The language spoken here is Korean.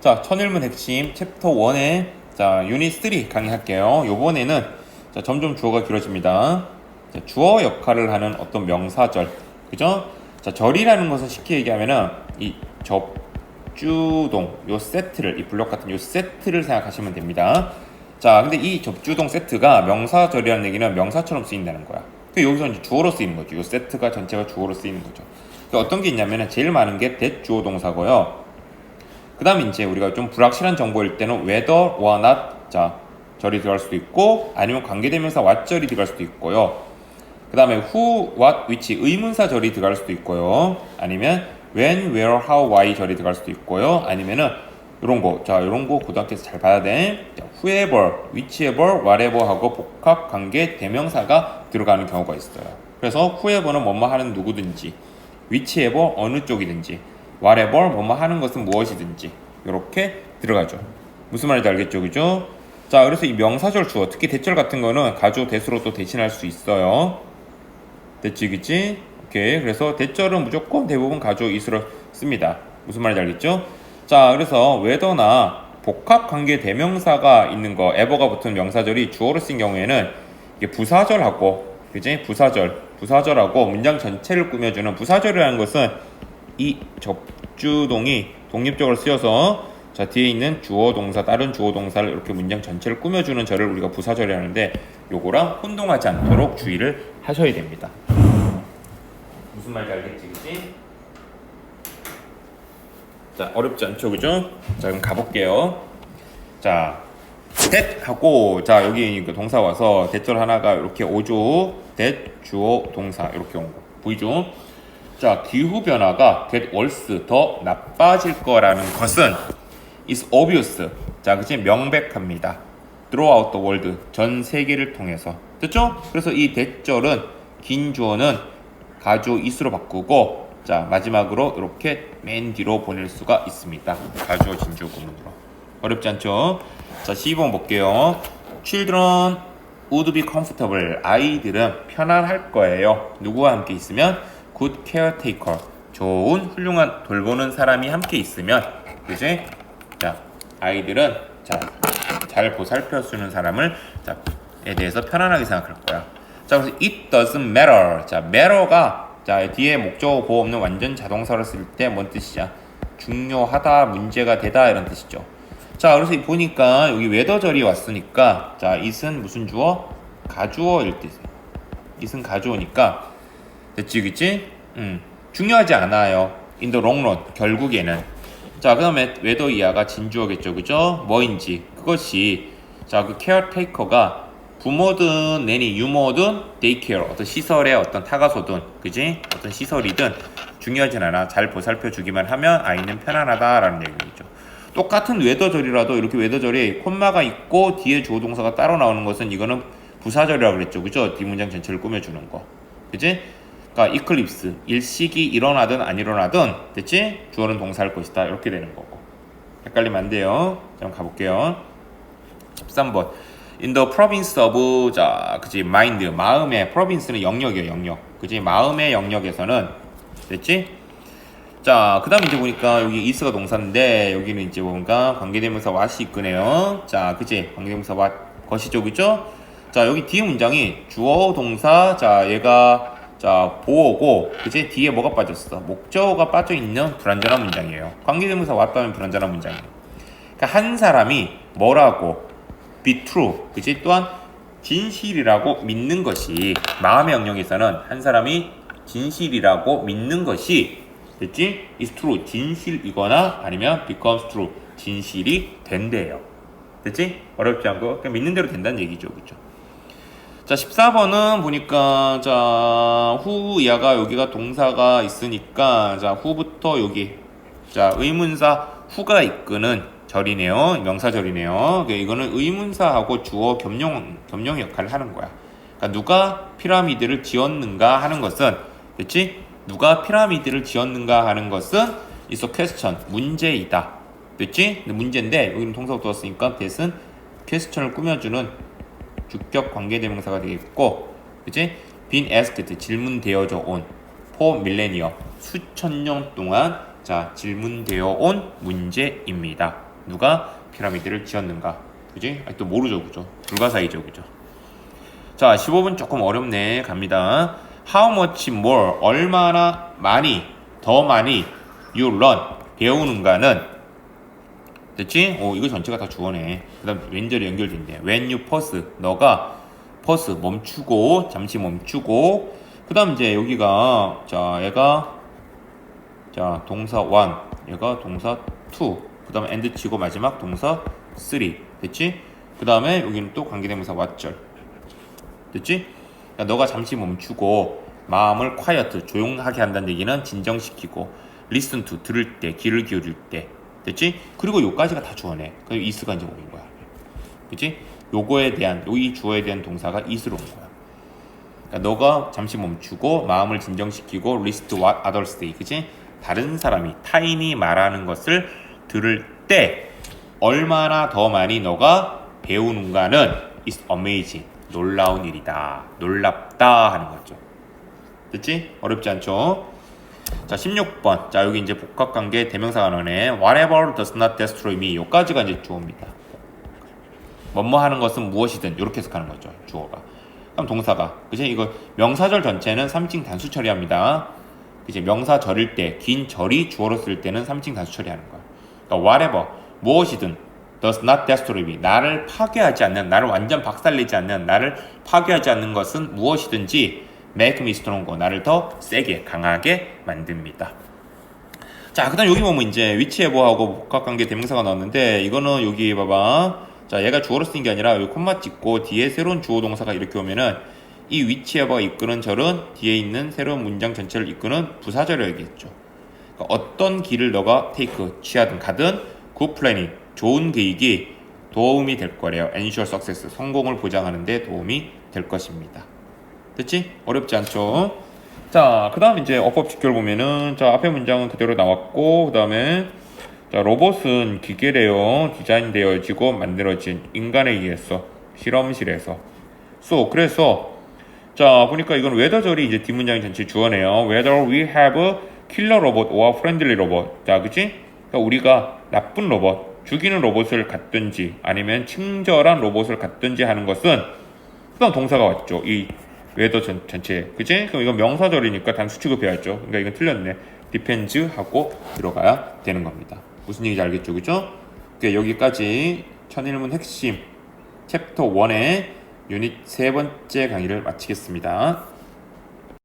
자, 천일문 핵심 챕터 1의 자, 유닛 3 강의할게요. 요번에는 자, 점점 주어가 길어집니다. 자, 주어 역할을 하는 어떤 명사절. 그죠? 자, 절이라는 것은 쉽게 얘기하면은 이 접주동 요 세트를 이 블록 같은 요 세트를 생각하시면 됩니다. 자, 근데 이 접주동 세트가 명사절이라는 얘기는 명사처럼 쓰인다는 거야. 그 여기서 이제 주어로 쓰이는 거죠. 요 세트가 전체가 주어로 쓰이는 거죠. 그 어떤 게 있냐면은 제일 많은 게 대주어 동사고요. 그 다음에 이제 우리가 좀 불확실한 정보일 때는 whether or not 자 절이 들어갈 수도 있고 아니면 관계대명사 what 절이 들어갈 수도 있고요. 그 다음에 who, what, which 의문사 절이 들어갈 수도 있고요. 아니면 when, where, how, why 절이 들어갈 수도 있고요. 아니면은 이런 거, 자 이런 거 고등학교에서 잘 봐야 돼. 자, whoever, whichever, whatever 하고 복합 관계 대명사가 들어가는 경우가 있어요. 그래서 whoever는 뭐뭐 하는 누구든지, whichever 어느 쪽이든지, whatever 뭐뭐 하는 것은 무엇이든지 이렇게 들어가죠. 무슨 말인지 알겠죠, 그죠? 자, 그래서 이 명사절 주어, 특히 대절 같은 거는 가주 대수로 또 대신할 수 있어요. 됐지, 그치? 오케이. 그래서 대절은 무조건 대부분 가주 이수로 씁니다. 무슨 말인지 알겠죠? 자, 그래서 whether나 복합 관계 대명사가 있는 거, ever가 붙은 명사절이 주어로 쓴 경우에는 이게 부사절하고, 그지? 부사절, 부사절하고 문장 전체를 꾸며주는 부사절이라는 것은 이 접 주동이 독립적으로 쓰여서 자 뒤에 있는 주어 동사 다른 주어 동사를 이렇게 문장 전체를 꾸며주는 절을 우리가 부사절이 하는데 요거랑 혼동하지 않도록 주의를 하셔야 됩니다. 무슨 말인지 알겠지, 그치? 자 어렵지 않죠, 그죠? 자 그럼 가볼게요. 자 that 하고 자 여기 그 동사 와서 대절 하나가 이렇게 오죠. that 주어 동사 이렇게 온 거 보이죠? 자 기후 변화가 get worse 더 나빠질 거라는 것은 is obvious. 자 그치 명백합니다. throughout the world 전 세계를 통해서 됐죠? 그래서 이 대절은 긴 주어는 가주 is로 바꾸고 자 마지막으로 이렇게 맨 뒤로 보낼 수가 있습니다. 가주어 진주 구문으로 어렵지 않죠? 자 12번 볼게요. Children would be comfortable. 아이들은 편안할 거예요. 누구와 함께 있으면 good caretaker. 좋은 훌륭한 돌보는 사람이 함께 있으면 그지? 자 아이들은 자 잘 보살펴 주는 사람을 자 에 대해서 편안하게 생각할 거야. 자 그래서 it doesn't matter. 자 matter가 자 뒤에 목적어 보호 없는 완전 자동사를 쓸 때 뭔 뜻이냐? 중요하다, 문제가 되다 이런 뜻이죠. 자 그래서 이 보니까 여기 웨더절이 왔으니까 자 it은 무슨 주어? 가주어일 뜻이에요. it은 가주어니까 됐지 그치? 음 중요하지 않아요. long run 결국에는 자 그 다음에 웨더 이하가 진주어겠죠 그죠? 뭐인지 그것이 자 그 케어테이커가 부모든 내니 유모든 데이케어 어떤 시설의 어떤 타가소든 그지 어떤 시설이든 중요하진 않아 잘 보살펴 주기만 하면 아이는 편안하다라는 얘기죠. 똑같은 웨더절이라도 이렇게 웨더절이 콤마가 있고 뒤에 주어 동사가 따로 나오는 것은 이거는 부사절이라고 그랬죠. 그죠? 뒷문장 전체를 꾸며주는 거. 그지? 그러니까 이클립스, 일식이 일어나든 안 일어나든 됐지? 주어는 동사할 것이다. 이렇게 되는 거고. 헷갈리면 안 돼요. 자, 한번 가볼게요. 13번. In the province of 자, 그지? mind. 마음의 province는 영역이에요, 영역. 그지? 마음의 영역에서는 됐지? 자, 그 다음에 이제 보니까 여기 is가 동사인데 여기는 이제 뭔가 관계대명사 what이 있거네요. 자, 그지? 관계대명사 what 것이죠, 그죠? 자, 여기 뒤에 문장이 주어 동사, 자, 얘가 자, 보어고, 그지? 뒤에 뭐가 빠졌어? 목적어가 빠져 있는 불완전한 문장이에요. 관계대명사 왔다면 불완전한 문장이에요. 그러니까 한 사람이 뭐라고 be true, 그지? 또한 진실이라고 믿는 것이 마음의 영역에서는 한 사람이 진실이라고 믿는 것이 됐지? is true, 진실이거나 아니면 becomes true, 진실이 된대요. 됐지? 어렵지 않고 그냥 믿는 대로 된다는 얘기죠, 그죠? 자, 14번은 보니까 자, 후 이하가 여기가 동사가 있으니까 자, 후부터 여기 자, 의문사 후가 이끄는 절이네요. 명사절이네요. 그러니까 이거는 의문사하고 주어 겸용 겸용 역할을 하는 거야. 그러니까 누가 피라미드를 지었는가 하는 것은 그렇지? 누가 피라미드를 지었는가 하는 것은 is a question 문제이다. 됐지? 문제인데 여기는 동사가 들었으니까 대신 퀘스천을 꾸며주는 주격 관계대명사가 되겠고, 그치? been asked 질문되어져 온 for millennia 수천 년 동안 자 질문되어 온 문제입니다. 누가 피라미드를 지었는가? 그지? 또 모르죠, 그죠? 불가사의죠, 그죠? 자, 15분 조금 어렵네. 갑니다. How much more? 얼마나 많이, 더 많이 you learn, 배우는가는 됐지? 오, 이거 전체가 다 주어네. 그 다음 왼절이 연결된대. When you pause, 너가 pause, 멈추고, 잠시 멈추고, 그 다음 이제 여기가, 자, 얘가, 자, 동사 1, 얘가 동사 2, 그 다음에 and 치고 마지막 동사 3. 됐지? 그 다음에 여기는 또 관계대명사 왓절. 됐지? 그러니까 너가 잠시 멈추고 마음을 quiet 조용하게 한다는 얘기는 진정시키고 listen to 들을 때 귀를 기울일 때 됐지? 그리고 요까지가 다 주어네. 그리고 is가 이제 오는 거야. 그치? 요거에 대한 이 주어에 대한 동사가 is로 온 거야. 그러니까 너가 잠시 멈추고 마음을 진정시키고 listen to what others say. 그치? 다른 사람이 타인이 말하는 것을 들을 때 얼마나 더 많이 너가 배우는가는 is amazing. 놀라운 일이다. 놀랍다 하는 거죠. 됐지? 어렵지 않죠? 자, 16번. 자, 여기 이제 복합관계 대명사가 나오네. Whatever does not destroy me. 요까지가 이제 주어입니다. 뭐뭐 하는 것은 무엇이든 이렇게 해석하는 거죠. 주어가. 그럼 동사가. 그지? 이거 명사절 전체는 3칭 단수 처리합니다. 이제 명사 절일 때, 긴 절이 주어로 쓸 때는 3칭 단수 처리하는 거야. 그러니까 whatever 무엇이든 does not destroy me 나를 파괴하지 않는 나를 완전 박살내지 않는 나를 파괴하지 않는 것은 무엇이든지 make me stronger 나를 더 세게 강하게 만듭니다. 자, 그 다음 여기 보면 이제 위치 예보하고 복합관계 대명사가 나왔는데 이거는 여기 봐봐. 자, 얘가 주어로 쓰는 게 아니라 여기 콤마 찍고 뒤에 새로운 주어 동사가 이렇게 오면은 이 위치 예보가 이끄는 절은 뒤에 있는 새로운 문장 전체를 이끄는 부사절이겠죠. 그러니까 어떤 길을 너가 테이크 취하든 가든 굿 플래닝 좋은 계획이 도움이 될 거래요. ensure success 성공을 보장하는데 도움이 될 것입니다. 됐지? 어렵지 않죠? 자, 그 다음 이제 어법 직결 보면은 자 앞에 문장은 그대로 나왔고 그 다음에 자 로봇은 기계래요. 디자인되어지고 만들어진 인간에 의해서 실험실에서 so 그래서 자 보니까 이건 웨더절이 이제 뒷문장이 전체 주어네요. Whether we have a killer robot or friendly robot. 자, 그치? 그러니까 우리가 나쁜 로봇, 죽이는 로봇을 갖든지 아니면 친절한 로봇을 갖든지 하는 것은 그다음 동사가 왔죠. 이 웨더 전, 전체, 그치? 그럼 이건 명사절이니까 단수 취급해야죠. 그러니까 이건 틀렸네. depends 하고 들어가야 되는 겁니다. 무슨 얘기인지 알겠죠, 그죠? 여기까지 천일문 핵심 챕터 1의 유닛 세 번째 강의를 마치겠습니다.